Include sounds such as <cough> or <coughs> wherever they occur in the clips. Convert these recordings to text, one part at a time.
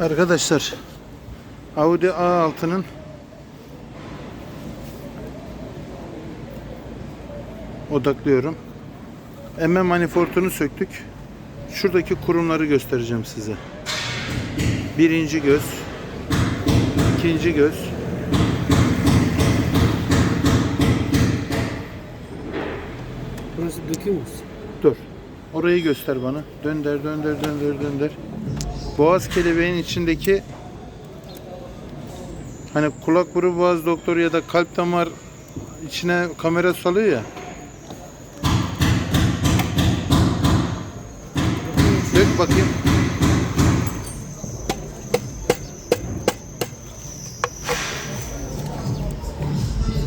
Arkadaşlar Audi A6'nın odaklıyorum. MM manifoldunu söktük. Şuradaki kurumları göstereceğim size. Birinci göz, ikinci göz, Burası döküyor musun? Dur. Orayı göster bana. Dönder, dönder, dönder, dönder. Boğaz kelebeğin içindeki hani kulak burun boğaz doktoru ya da kalp damar içine kamera salıyor ya. Dök bakayım.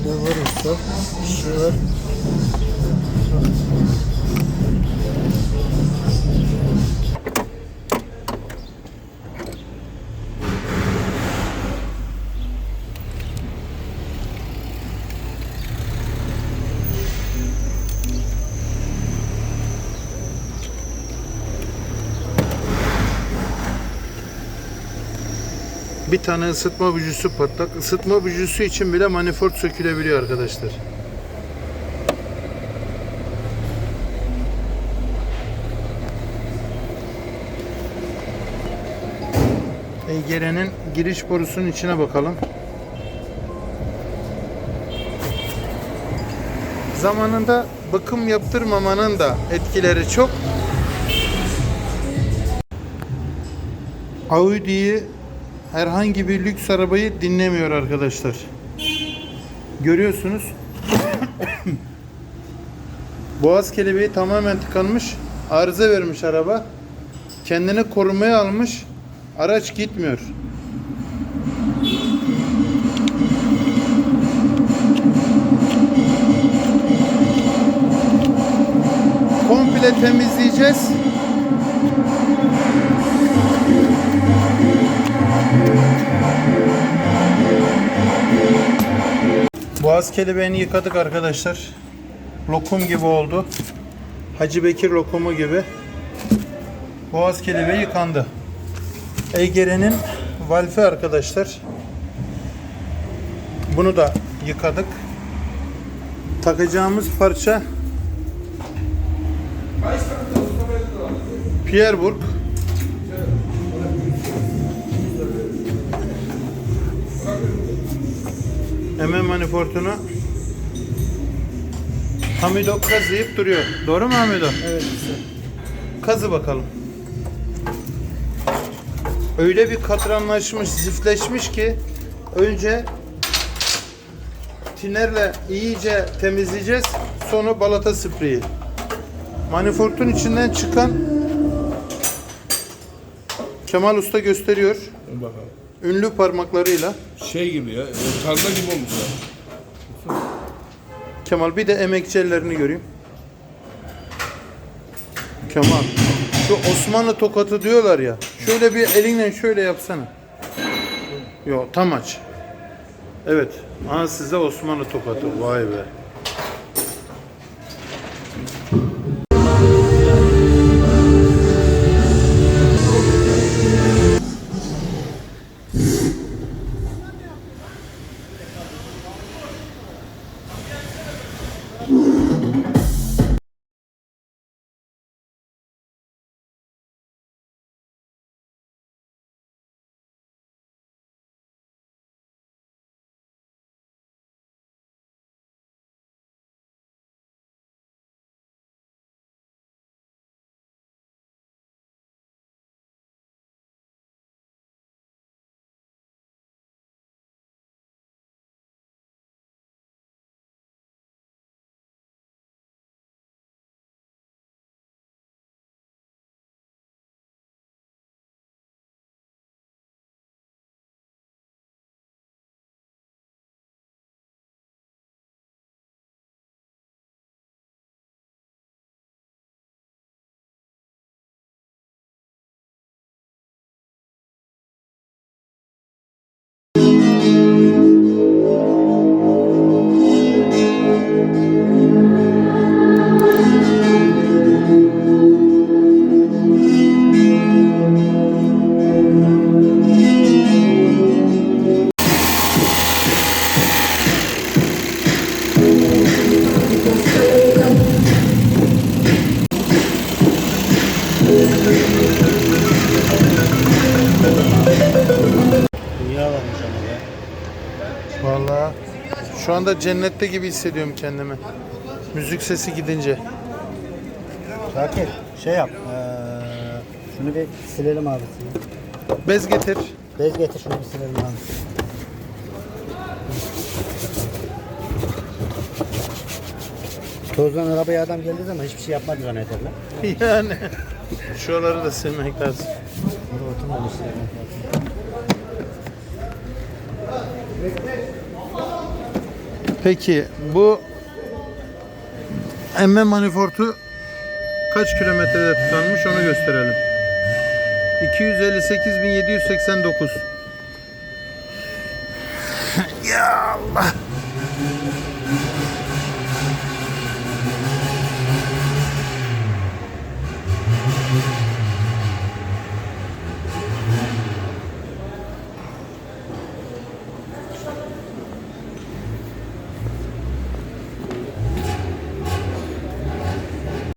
Ne var usta? Bir şey var. Bir tane ısıtma bücüsü patlak. Isıtma bücüsü için bile manifold sökülebiliyor arkadaşlar. EGR'nin giriş borusunun içine bakalım. Zamanında bakım yaptırmamanın da etkileri çok. Audi'yi herhangi bir lüks arabayı dinlemiyor arkadaşlar. Görüyorsunuz. <coughs> Boğaz kelebeği tamamen tıkanmış. Arıza vermiş araba. Kendini korumaya almış. Araç gitmiyor. Komple temizleyeceğiz. Boğaz kelebeğini yıkadık arkadaşlar. Lokum gibi oldu. Hacı Bekir lokumu gibi. Boğaz kelebeği yıkandı. Eygere'nin valfi arkadaşlar. Bunu da yıkadık. Takacağımız parça Pierburg. MM manifoldunu Hamido kazıyıp duruyor. Doğru mu Hamido? Evet. Kazı bakalım. Öyle bir katranlaşmış, zifleşmiş ki önce tinerle iyice temizleyeceğiz. Sonra balata spreyi. Manifoldun içinden çıkan Kemal Usta gösteriyor. Bakalım. Ünlü parmaklarıyla. Şey gibi ya, e, tarla gibi olmuş ya. Kemal bir de emekçi ellerini göreyim. Kemal. Şu Osmanlı tokatı diyorlar ya. Şöyle bir elinle şöyle yapsana. Yo tam aç. Evet. Aha size Osmanlı tokatı. Vay be. Dünya varmış. Vallahi şu anda cennette gibi hissediyorum kendimi. Müzik sesi gidince. Şakir şey yap. Ee, şunu bir silelim abi. Bez getir. Bez getir şunu bir silelim abi. Tozdan arabaya adam geldiği zaman hiçbir şey yapmadı zannederler. <laughs> Yani. Şuraları da silmek lazım. Peki bu emme manifortu kaç kilometrede tıkanmış onu gösterelim. 258.789 <laughs> Ya Allah.